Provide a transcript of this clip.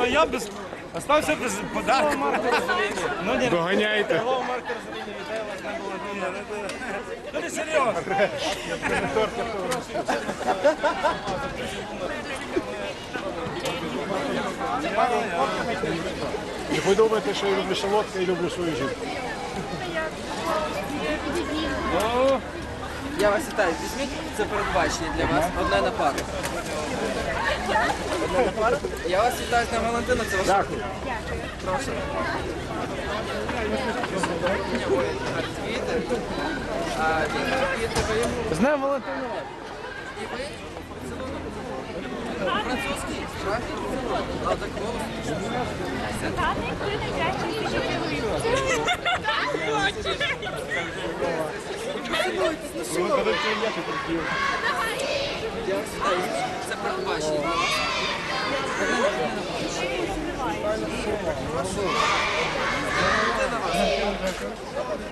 А я без... Остався без подарка. Ну, не Доганяйте. Ну, не серйозно. Не подумайте, що я люблю солодке і люблю свою жінку. Я вас вітаю. Візьміть це передбачення для вас. Одне на пару. Я вас вітаю з Днем Валентина. Це ваша Дякую. прошу. З Днем Валентина. І ви? Французький? А так. Це передбачення для Дякую.